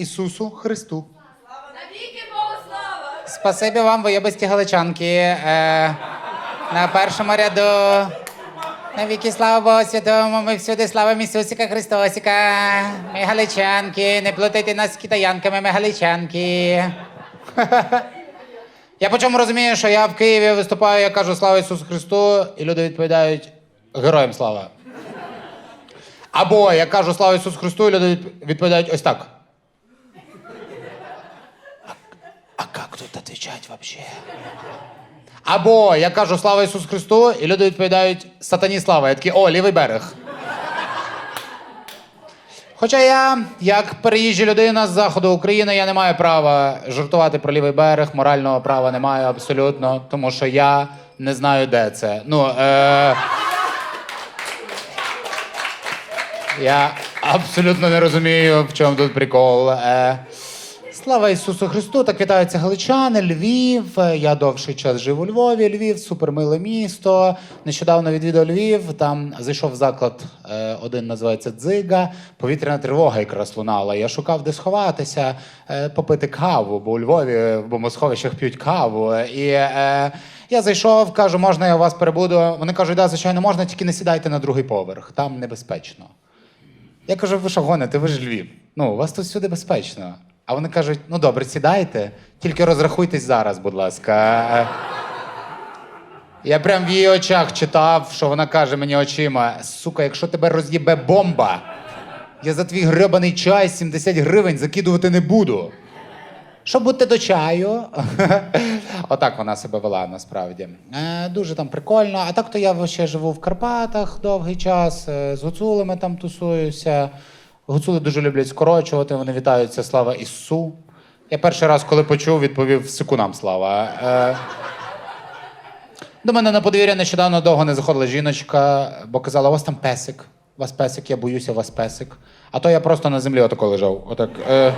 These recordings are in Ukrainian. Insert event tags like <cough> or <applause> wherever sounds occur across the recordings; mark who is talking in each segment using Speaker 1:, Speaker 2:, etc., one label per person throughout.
Speaker 1: Ісусу Христу!
Speaker 2: Навіки Богу слава!
Speaker 1: Спасибі вам, виєбисті галичанки. Е, на першому ряду. Навіки слава Богу святому, ми всюди славимо Ісусика Христосика. Ми галичанки, не плутайте нас з китаянками, ми галичанки. Я по чому розумію, що я в Києві виступаю, я кажу слава Ісусу Христу, і люди відповідають героям слава. Або я кажу слава Ісусу Христу, і люди відп- відповідають ось так. А отвечать вообще? Або я кажу слава Ісусу Христу, і люди відповідають сатані слава. Я такий, о, лівий берег. Хоча я, як переїжджа людина з заходу України, я не маю права жартувати про лівий берег, морального права не маю абсолютно, тому що я не знаю, де це. Ну, е... Я абсолютно не розумію, в чому тут прикол. Е... Слава Ісусу Христу! Так вітаються галичани, Львів. Я довший час жив у Львові. Львів супермиле місто. Нещодавно відвідав Львів. Там зайшов заклад, е, один називається Дзига. Повітряна тривога якраз лунала. Я шукав, де сховатися, е, попити каву, бо у Львові в бомбосховищах п'ють каву. І е, я зайшов, кажу, можна я у вас перебуду. Вони кажуть, да, звичайно, можна, тільки не сідайте на другий поверх, там небезпечно. Я кажу, ви що гоните, ви ж Львів. Ну, у вас тут всюди безпечно. А вони кажуть: ну добре, сідайте, тільки розрахуйтесь зараз, будь ласка. Я прям в її очах читав, що вона каже мені очима: сука, якщо тебе роз'їбе бомба, я за твій гребаний чай 70 гривень закидувати не буду. Щоб бути до чаю. <laughs> Отак вона себе вела насправді. Е, дуже там прикольно. А так то я ще живу в Карпатах довгий час, е, з гуцулами там тусуюся. Гуцули дуже люблять скорочувати, вони вітаються слава Ісу. Я перший раз, коли почув, відповів секунам слава. Е, до мене на подвір'я нещодавно довго не заходила жіночка, бо казала, у вас там песик. У вас песик, я боюся, у вас песик. А то я просто на землі отако лежав. Отак. Е,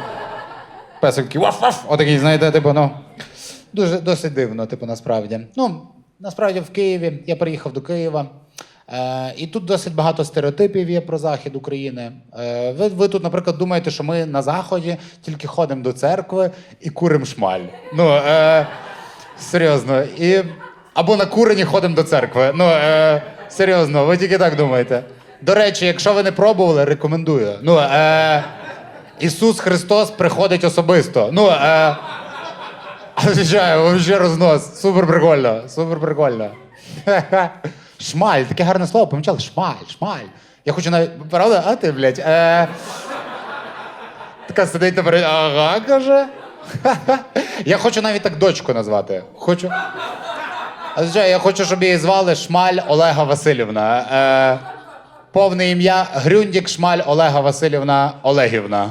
Speaker 1: песик такий ваф-ваф, отакий, знаєте, типу, ну. Дуже досить дивно, типу, насправді. Ну, насправді в Києві. Я приїхав до Києва. Е, і тут досить багато стереотипів є про захід України. Е, ви, ви тут, наприклад, думаєте, що ми на заході тільки ходимо до церкви і куримо шмаль. Ну, е, серйозно. І, або на курені ходимо до церкви. Ну, е, серйозно, ви тільки так думаєте. До речі, якщо ви не пробували, рекомендую. Ну, е, Ісус Христос приходить особисто. Ну, е, Звичайно, вообще рознос. Супер прикольно, супер прикольно. <laughs> Шмаль, таке гарне слово, помічали? Шмаль, шмаль. Я хочу навіть. Правда? А ти, блядь? Е... Така сидить тепер. Ага, каже. <laughs> Я хочу навіть так дочку назвати. Хочу. Звичайно, я хочу, щоб її звали Шмаль Олега Васильівна. Е... Повне ім'я Грюндік Шмаль Олега Васильівна Олегівна.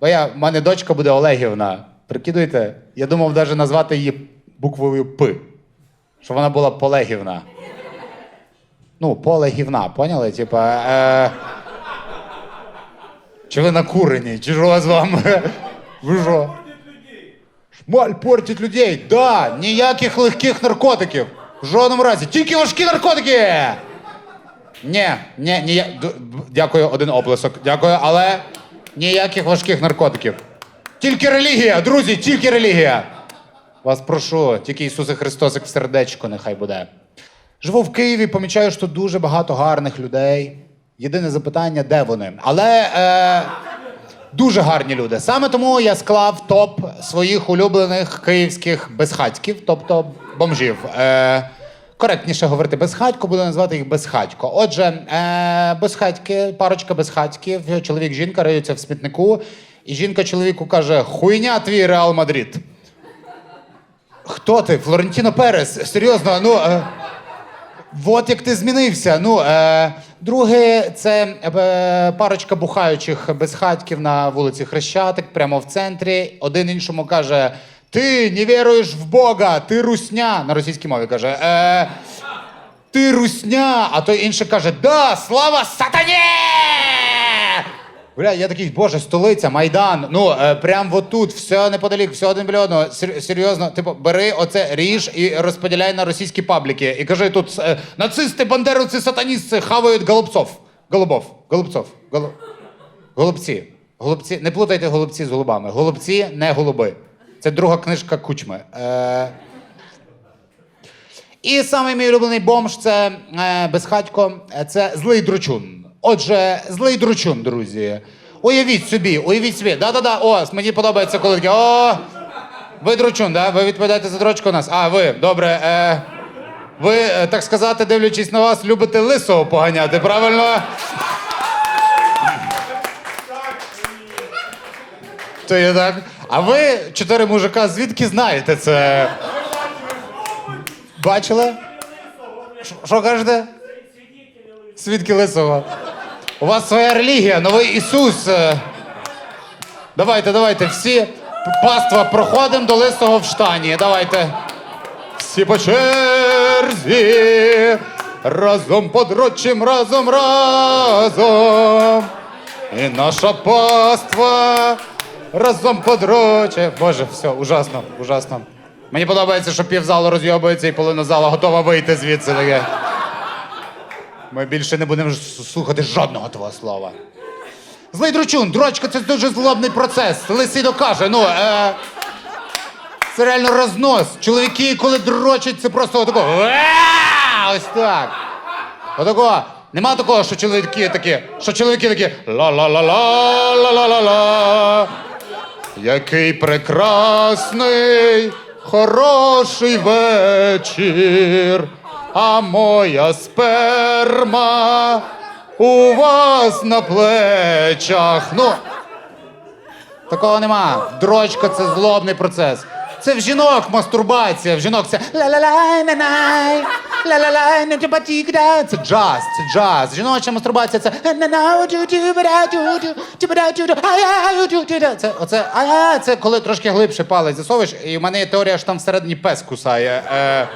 Speaker 1: Бо я, в мене дочка буде Олегівна. Прикидуйте, я думав навіть назвати її буквою П. Щоб вона була Полегівна. Ну, Полегівна, поняли? Типа. Е... Чи ви накурені? Чи що з вами? <laughs> Ви що? Шмаль портить людей. Да, ніяких легких наркотиків. В жодному разі. Тільки важкі наркотики. Ні, ні, ні. Дякую, один оплесок. Дякую, але ніяких важких наркотиків. Тільки релігія, друзі, тільки релігія. Вас прошу, тільки Ісусе Христосик в сердечко нехай буде. Живу в Києві, помічаю, що дуже багато гарних людей. Єдине запитання, де вони? Але е, дуже гарні люди. Саме тому я склав топ своїх улюблених київських безхатьків, тобто бомжів. Е, коректніше говорити безхатько, буду називати їх безхатько. Отже, е, безхатьки, парочка безхатьків, чоловік, жінка риються в смітнику, і жінка чоловіку каже: хуйня твій Реал Мадрид. Хто ти? Флорентіно Перес? Серйозно, ну. Е, От як ти змінився. Ну, е, друге, це е, парочка бухаючих безхатьків на вулиці Хрещатик, прямо в центрі. Один іншому каже: Ти не віруєш в Бога, ти русня. На російській мові каже. Е, ти русня, а той інший каже: Да, слава сатані! Бля, я такий, боже, столиця, Майдан. Ну, е, прям от тут, все неподалік, все один біля одного. Сер- серйозно, типу, бери оце, ріж і розподіляй на російські пабліки. І кажи тут е, нацисти, бандеровці, сатаністи хавають голубцов. Голубов, голубцов, голу... голубці. Голубці, не плутайте голубці з голубами. Голубці не голуби. Це друга книжка кучми. Е... І самий мій улюблений бомж це е, безхатько, е, це злий дручун. Отже, злий дручун, друзі. Уявіть собі, уявіть собі. Да-да-да, о, мені подобається, коли таке. О, ви дручун, да? Ви відповідаєте за дрочку у нас? А, ви, добре. Е, ви, е, так сказати, дивлячись на вас, любите лисого поганяти, правильно? То є так. А ви, чотири мужика, звідки знаєте це? Бачили? Що кажете? Свідки лисого. У вас своя релігія, новий Ісус. Е, Давайте, давайте, всі паства проходимо до лисого в штані. Давайте. Всі по черзі. Разом подрочим, разом, разом. І наша паства разом подроче. Боже, все, ужасно, ужасно. Мені подобається, що півзалу розйобується і половина зала готова вийти звідси таке. Ми більше не будемо слухати жодного твого слова. Злий дручун, дрочка це дуже злобний процес. Лисидо каже, ну. Е... Це реально рознос. Чоловіки, коли дрочать, це просто отако. Ось так. Отако. Нема такого, що чоловіки такі, що чоловіки такі ла-ла-ла-ла, ла-ла-ла-ла. Який прекрасний, хороший вечір, а моя сперма у вас на плечах. Ну, Такого нема. Дрочка це злобний процес. Це в жінок мастурбація, в жінок це ла-ла-лай, на-най, ла-ла-лай, на тюба-тік-да. Це джаз, це джаз. Жіноча мастурбація це. Це оце ай-ай, це коли трошки глибше палець засовуєш, і в мене є теорія, що там всередині пес кусає. Е,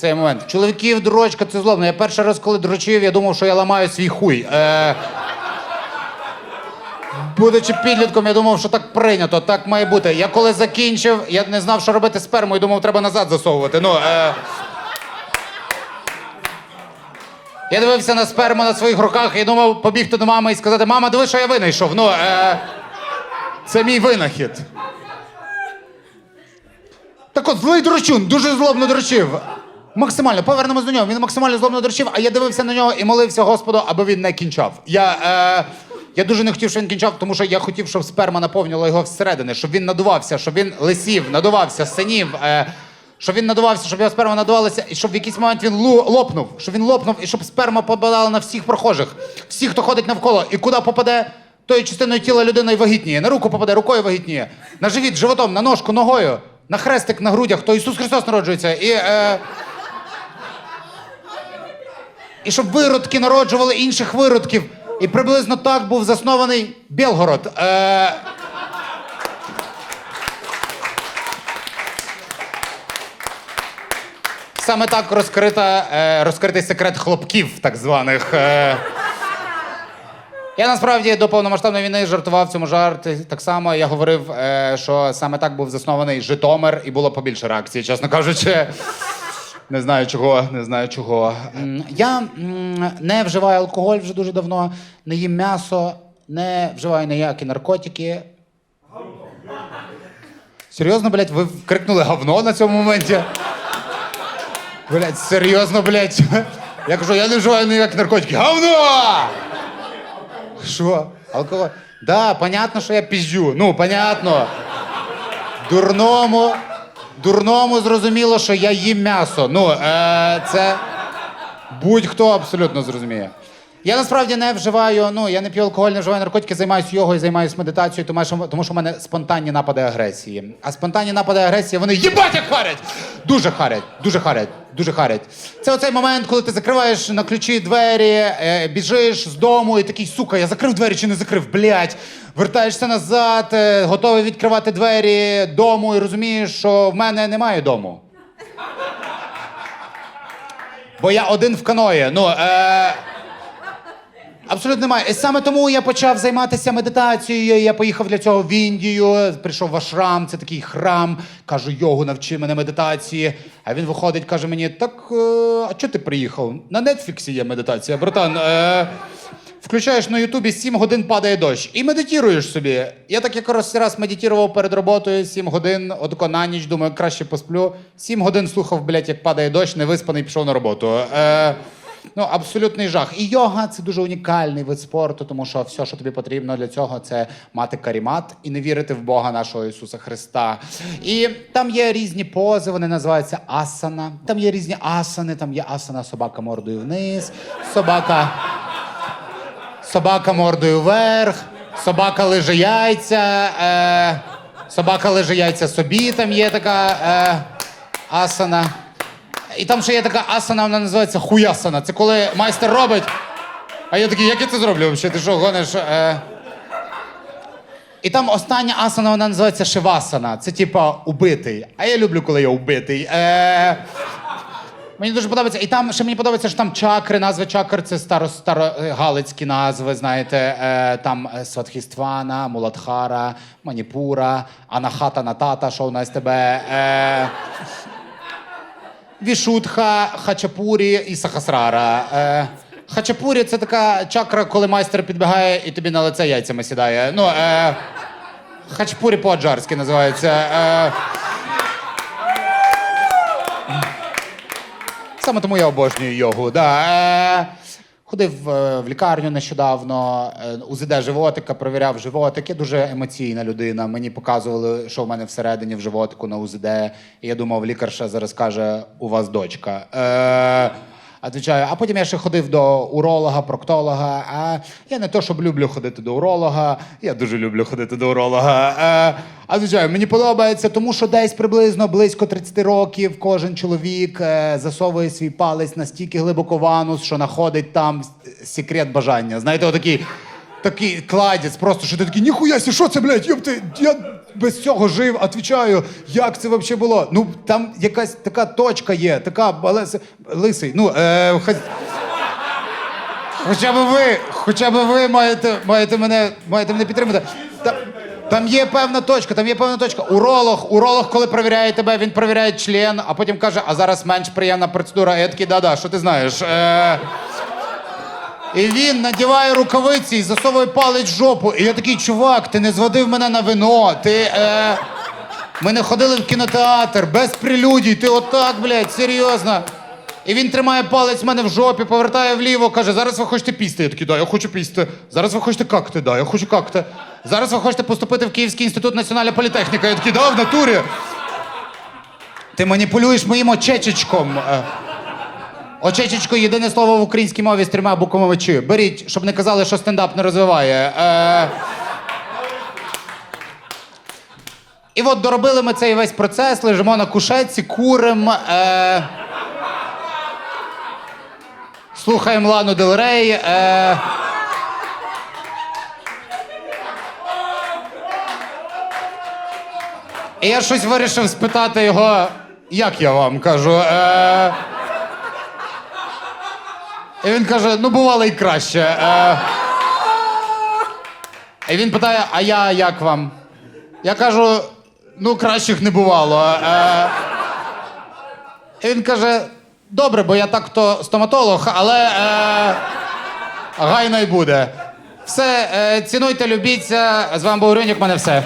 Speaker 1: цей момент. Чоловіків дрочка це злобно. Я перший раз, коли дрочив, я думав, що я ламаю свій хуй. Е, Будучи підлітком, я думав, що так прийнято, так має бути. Я коли закінчив, я не знав, що робити з спермою, думав, треба назад засовувати. Ну, е... Я дивився на сперму на своїх руках і думав побігти до мами і сказати: мама, диви, що я винайшов. Ну, е... Це мій винахід. Так от, злий дрочун, дуже злобно дрочив. Максимально, повернемось до нього. Він максимально злобно дрочив, а я дивився на нього і молився Господу, аби він не кінчав. Я, е, я дуже не хотів, щоб він кінчав, тому що я хотів, щоб сперма наповнювала його всередини, щоб він надувався, щоб він лисів, надувався, синів. Е, щоб він надувався, щоб його сперма надувалася, і щоб в якийсь момент він лу- лопнув, щоб він лопнув, і щоб сперма попадала на всіх прохожих, всіх, хто ходить навколо, і куди попаде, тою частиною тіла людина й вагітніє. На руку попаде, рукою вагітніє, на живіт, животом, на ножку, ногою, на хрестик, на грудях, то Ісус Христос народжується. І, е, і щоб виродки народжували інших виродків. І приблизно так був заснований Білгород. Е... Саме так розкрита, е, розкритий секрет хлопків, так званих. Е... Я насправді до повномасштабної війни жартував цьому жарті. Так само я говорив, е, що саме так був заснований Житомир, і було побільше реакцій, чесно кажучи. Не знаю чого, не знаю чого. Я не вживаю алкоголь вже дуже давно, не їм м'ясо, не вживаю ніякі наркотики. Серйозно, блядь, ви крикнули говно на цьому моменті? Блядь, серйозно, блядь. Я кажу, я не вживаю ніякі наркотики. Говно! Що? Алкоголь? Да, понятно, що я пізжу. Ну, понятно. Дурному, дурному зрозуміло, що я їм м'ясо. Ну, е, це будь-хто абсолютно зрозуміє. Я насправді не вживаю, ну я не п'ю алкоголь, не вживаю наркотики, займаюся йогою, займаюся медитацією, тому що, тому що в мене спонтанні напади агресії. А спонтанні напади агресії, вони їбать як харять! Дуже харять, дуже харять, дуже харять. Це оцей момент, коли ти закриваєш на ключі двері, е, біжиш з дому і такий, сука, я закрив двері чи не закрив, блядь. Вертаєшся назад, е, готовий відкривати двері дому і розумієш, що в мене немає дому. Бо я один в каної. Ну, е... Абсолютно немає. І саме тому я почав займатися медитацією. Я поїхав для цього в Індію. Прийшов в Ашрам, це такий храм. Кажу, йогу навчи мене медитації. А він виходить, каже мені: так, е, а чого ти приїхав? На Нетфліксі є медитація, братан. Е, включаєш на Ютубі 7 годин падає дощ і медитуєш собі. Я так якраз раз медитував перед роботою 7 годин, отако на ніч, думаю, краще посплю. 7 годин слухав, блядь, як падає дощ, невиспаний, пішов на роботу. Е, ну, абсолютний жах. І йога це дуже унікальний вид спорту, тому що все, що тобі потрібно для цього, це мати карімат і не вірити в Бога нашого Ісуса Христа. І там є різні пози, вони називаються асана. Там є різні асани, там є асана собака мордою вниз, собака. Собака мордою вверх, собака лиже яйця, е, собака лиже яйця собі, там є така е, асана. І там ще є така асана, вона називається хуясана. Це коли майстер робить. А я такий, як я це зроблю взагалі? Ти що, гониш? Е... І там остання асана, вона називається шивасана. Це типа убитий. А я люблю, коли я убитий. Е... Мені дуже подобається. І там ще мені подобається, що там чакри, назви чакр це старо, старогалицькі назви, знаєте, е, там е, Сватхіствана, Муладхара, Маніпура, Анахата Натата, що у нас тебе. Е, Вішутха, Хачапурі і Сахасрара. Е, Хачапурі це така чакра, коли майстер підбігає і тобі на лице яйцями сідає. Ну, е, Хачапурі по-аджарськи називається. Е, Саме тому я обожнюю йогу. Да. Е, ходив е, в лікарню нещодавно, е, УЗД животика, провіряв животик. Я дуже емоційна людина. Мені показували, що в мене всередині в животику на УЗД. І я думав, лікарша зараз каже: у вас дочка. Е, Отвічаю, а потім я ще ходив до уролога, проктолога. А я не то, щоб люблю ходити до уролога, я дуже люблю ходити до уролога. А, а звичайно, мені подобається, тому що десь приблизно близько 30 років кожен чоловік е, засовує свій палець настільки глибоко в анус, що знаходить там секрет бажання. Знаєте, отакий такий кладець, просто що ти такий, ніхуя сі, що це, блядь, йопти, я без цього жив, отвічаю, як це взагалі було? Ну, там якась така точка є, така але лисий. Ну, е, хоч... Хоча б ви, хоча б ви маєте, маєте, мене, маєте мене підтримати. Та, там є певна точка, там є певна точка. Уролог, уролог, коли перевіряє тебе, він перевіряє член, а потім каже, а зараз менш приємна процедура. Я такий, да-да, що ти знаєш? Е, і він надіває рукавиці і засовує палець в жопу. І я такий, чувак, ти не зводив мене на вино. Ти. Е... Ми не ходили в кінотеатр без прелюдій. Ти отак, блядь, серйозно. І він тримає палець в мене в жопі, повертає вліво, каже: зараз ви хочете пісти. Я такий, да, я хочу пісти. Зараз ви хочете какти, да, я хочу какти. Зараз ви хочете поступити в Київський інститут національної політехніки. Я такий, да, в натурі. Ти маніпулюєш моїм очечечком. Очечечко єдине слово в українській мові з трьома буквами «чи». Беріть, щоб не казали, що стендап не розвиває. Е... І от доробили ми цей весь процес, лежимо на кушетці, курим. Е... Слухаємо Лану Дел Рей. Е... І я щось вирішив спитати його, як я вам кажу. Е... І він каже: ну бувало і краще. Е... І він питає: а я як вам? Я кажу: ну, кращих не бувало. Е... І він каже: добре, бо я так то стоматолог, але е... гайно й буде. Все, е... цінуйте, любіться. З вами був Рюнік, мене все.